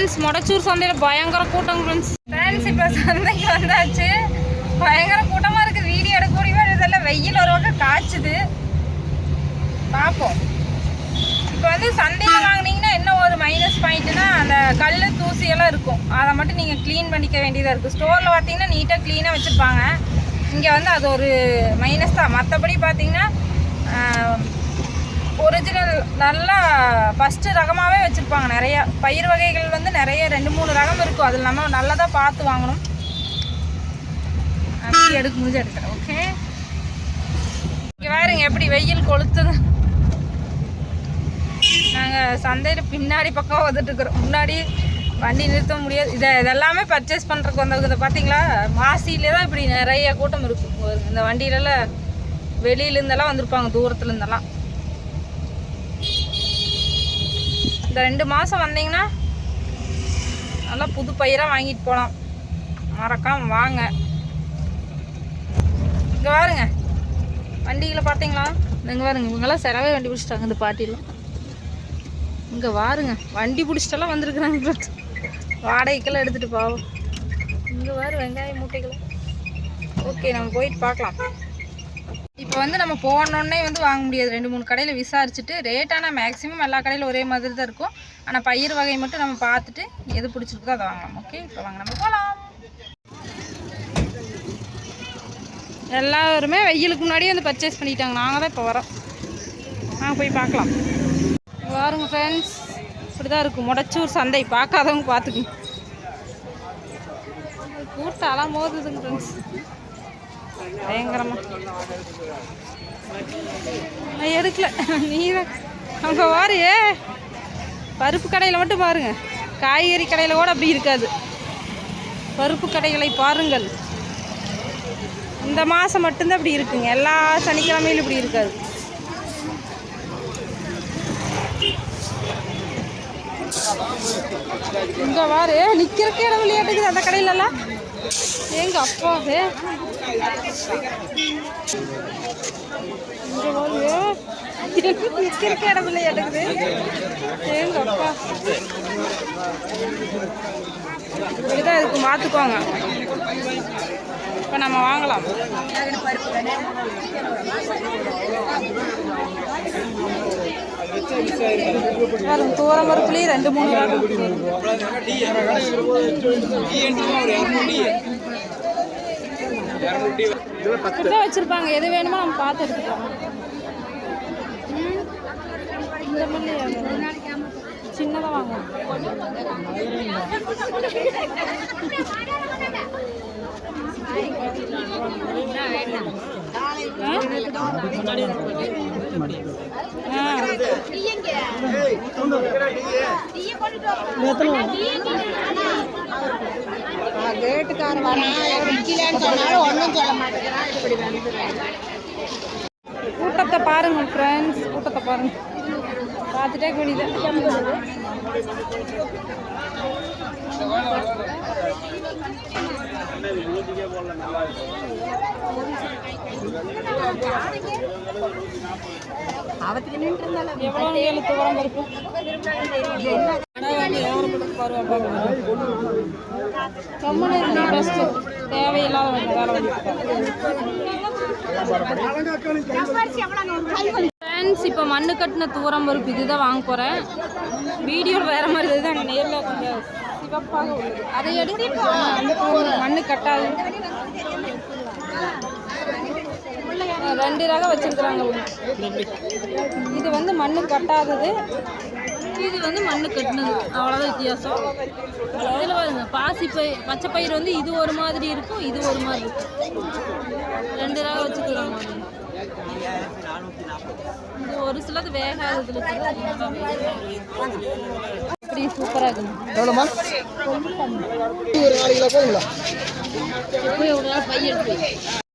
Friends Modachur சந்தையில் பயங்கர கூட்டம் ஃப்ரெண்ட்ஸ் ஃப்ரெண்ட்ஸ் இப்போ சந்தைக்கு வந்தாச்சு. பயங்கர கூட்டமாக இருக்குது வீடியோ எடுக்க முடியுமா இதெல்லாம் வெயில் ஒரு பக்கம் காய்ச்சுது. பார்ப்போம் இப்போ வந்து சந்தையில் வாங்கினீங்கன்னா என்ன ஒரு மைனஸ் பாயிண்ட்னா அந்த கல் தூசியெல்லாம் இருக்கும். அதை மட்டும் நீங்கள் க்ளீன் பண்ணிக்க வேண்டியதாக இருக்குது ஸ்டோரில் பார்த்தீங்கன்னா நீட்டாக க்ளீனாக வச்சுருப்பாங்க. இங்கே வந்து அது ஒரு மைனஸ் தான். மற்றபடி பார்த்தீங்கன்னா நல்லா ஃபஸ்ட்டு ரகமாகவே வச்சுருப்பாங்க நிறைய. பயிர் வகைகள் வந்து நிறைய ரெண்டு மூணு ரகம் இருக்கும். அதில் நம்ம நல்லதாக பார்த்து வாங்கணும். அப்படி எடுக்க முடிஞ்சு எடுக்கிறேன் ஓகே இங்கே பாருங்க எப்படி வெயில் கொளுத்துது. நாங்கள் சந்தையில் பின்னாடி பக்கம் வந்துட்டு இருக்கிறோம். முன்னாடி வண்டி நிறுத்த முடியாது. இதை இதெல்லாமே பர்ச்சேஸ் பண்ணுறதுக்கு வந்தவங்க பார்த்தீங்களா மாசியிலே தான் இப்படி நிறைய கூட்டம் இருக்கும் இந்த வண்டியிலலாம் வெளியிலேருந்தெல்லாம் வந்திருப்பாங்க தூரத்துலேருந்தெல்லாம். இந்த ரெண்டு மாதம் வந்தீங்கன்னா நல்லா புது பயிராக வாங்கிட்டு போகலாம் மறக்காமல் வாங்க. இங்கே பாருங்க. வண்டிகளை பார்த்தீங்களா இங்கே பாருங்க. இவங்கெல்லாம் செலவே வண்டி பிடிச்சிட்டாங்க இந்த பாட்டிலாம் இங்கே வாருங்க. வண்டி பிடிச்சிட்டெல்லாம் வந்திருக்குறாங்க. வாடகைக்கெல்லாம் எடுத்துகிட்டு போவோம். இங்கே வாரு வெங்காய மூட்டைகள். ஓகே நம்ம போயிட்டு பார்க்கலாம். இப்போ வந்து நம்ம போனோடனே வந்து வாங்க முடியாது. ரெண்டு மூணு கடையில் விசாரிச்சுட்டு ரேட் ஆனால் மேக்ஸிமம் எல்லா கடையில் ஒரே மாதிரி தான் இருக்கும். ஆனால் பயிர் வகை மட்டும் நம்ம பார்த்துட்டு எது பிடிச்சிருக்கோ அதை வாங்கலாம். ஓகே இப்போ வாங்க நம்ம போகலாம் எல்லாருமே வெயிலுக்கு முன்னாடியே வந்து பர்ச்சேஸ் பண்ணிட்டாங்க. நாங்கள் தான் இப்போ வரோம். நாங்கள் போய் பார்க்கலாம். பாருங்க ஃப்ரெண்ட்ஸ் இப்படி தான் இருக்கும். முடச்சூர் சந்தை. பார்க்காதவங்க பார்த்துக்குங்க கூட்டம் அலாம் ஃப்ரெண்ட்ஸ் பயங்கரமாக நான் எடுக்கல. நீ தான் அங்கே வாரியே பருப்பு கடையில் மட்டும் பாருங்க. காய்கறி கடையில் கூட அப்படி இருக்காது. பருப்பு கடைகளை பாருங்கள். இந்த மாதம் மட்டும்தான் இப்படி இருக்குங்க. எல்லா சனிக்கிழமையிலும் இப்படி இருக்காது. இங்க வாரு. நிக்கிறக்கே இடம் விளையாட்டுக்குது அந்த கடையிலலாம் எங்க அப்பா இங்க வாரு நிக்கிறக்கே இடம் எங்க அப்பா. இப்படிதான் இருக்கு மாத்துக்கோங்க. இப்போ நம்ம வாங்கலாம். வரும். தூரம் பருப்புலேயே ரெண்டு மூணு ரகம் வச்சிருப்பாங்க. எது வேணுமோ நம்ம பார்த்து எடுத்துக்கலாம். இந்த மாதிரி சின்னதாக வாங்கலாம். ஆ? கேட்டுக்கார வரான் விற்கலன்னு சொன்னாலும் ஒன்றும் சொல்ல மாட்டேங்கிறான் இப்படி கூட்டத்தை பாருங்க ஃப்ரெண்ட்ஸ் கூட்டத்தை பாருங்க. பார்த்துட்டே வேண்டியது. அவத்துக்கு நின்று ஃப்ரெண்ட்ஸ் இப்போ மண்ணு கட்டின தூரம் பருப்பு இதுதான் வாங்க போகிறேன் வீடியோ வேற மாதிரி இதுதான் நேரில் கொஞ்சம் சிவப்பாக உள்ளது. அதை எடுத்து மண்ணு கட்டாது. ரெண்டு ரகம் வச்சிருக்கிறாங்க. இது வந்து மண்ணு கட்டாதது. இது வந்து மண்ணு கட்டினது. அவ்வளோதான் வித்தியாசம். இதில் பாருங்க பாசி பயிர் பச்சை பயிர் வந்து இது ஒரு மாதிரி இருக்கும் இது ஒரு மாதிரி இருக்கும். ரெண்டு ரகம் வச்சுக்கிறாங்க இது ஒரு சிலது வேகாததுல இருக்குது இப்படி சூப்பராக இருக்குது எவ்வளோமா ஒரு நாலு கிலோ போதுங்களா? எப்படி ஒரு நாள் பையன்